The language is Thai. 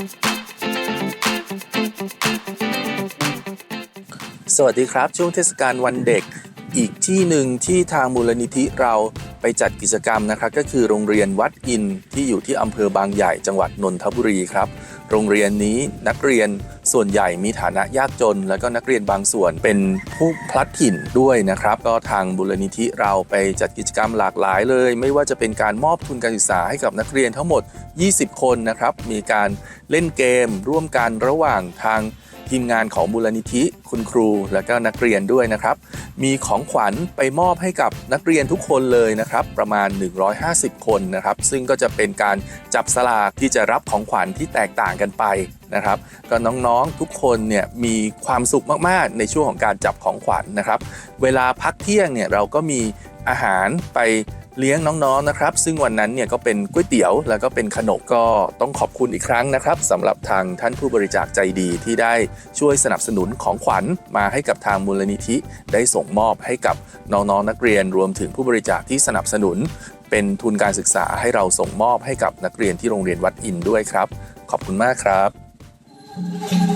สวัสดีครับ ช่วงเทศกาลวันเด็ก อีกที่หนึ่งที่ทางมูลนิธิเราไปจัดกิจกรรมนะครับก็คือโรงเรียนวัดอินที่อยู่ที่อำเภอบางใหญ่จังหวัดนนทบุรีครับ โรงเรียนนี้นักเรียนส่วนใหญ่มีฐานะยากจน แล้วก็นักเรียนบางส่วนเป็นผู้พลัดถิ่นด้วยนะครับ ก็ทางมูลนิธิเราไปจัดกิจกรรมหลากหลายเลย ไม่ว่าจะเป็นการมอบทุนการศึกษาให้กับนักเรียนทั้งหมด 20 คนนะครับ มีการเล่นเกมร่วมกันระหว่างทาง ทีมงานของมูลนิธิ คุณครูและก็นักเรียนด้วยนะครับ มีของขวัญไปมอบให้กับนักเรียนทุกคนเลยนะครับ ประมาณ 150 คนนะครับ ซึ่งก็จะเป็นการจับสลากที่จะรับของขวัญที่แตกต่างกันไปนะครับ ก็น้องๆทุกคนเนี่ยมีความสุขมากๆ ในช่วงของการจับของขวัญนะครับ เวลาพักเที่ยงเนี่ยเราก็มีอาหารไป เลี้ยงน้องๆนะครับ ซึ่งวันนั้นเนี่ยก็เป็นก๋วยเตี๋ยวแล้วก็เป็นขนมก็ต้องขอบคุณอีกครั้งนะครับสำหรับทางท่านผู้บริจาคใจดีที่ได้ช่วยสนับสนุนของขวัญมาให้กับทางมูลนิธิ ได้ส่งมอบให้กับน้องๆนักเรียนรวมถึงผู้บริจาคที่สนับสนุน เป็นทุนการศึกษาให้เราส่งมอบให้กับนักเรียนที่โรงเรียนวัดอินด้วยครับ ขอบคุณมากครับ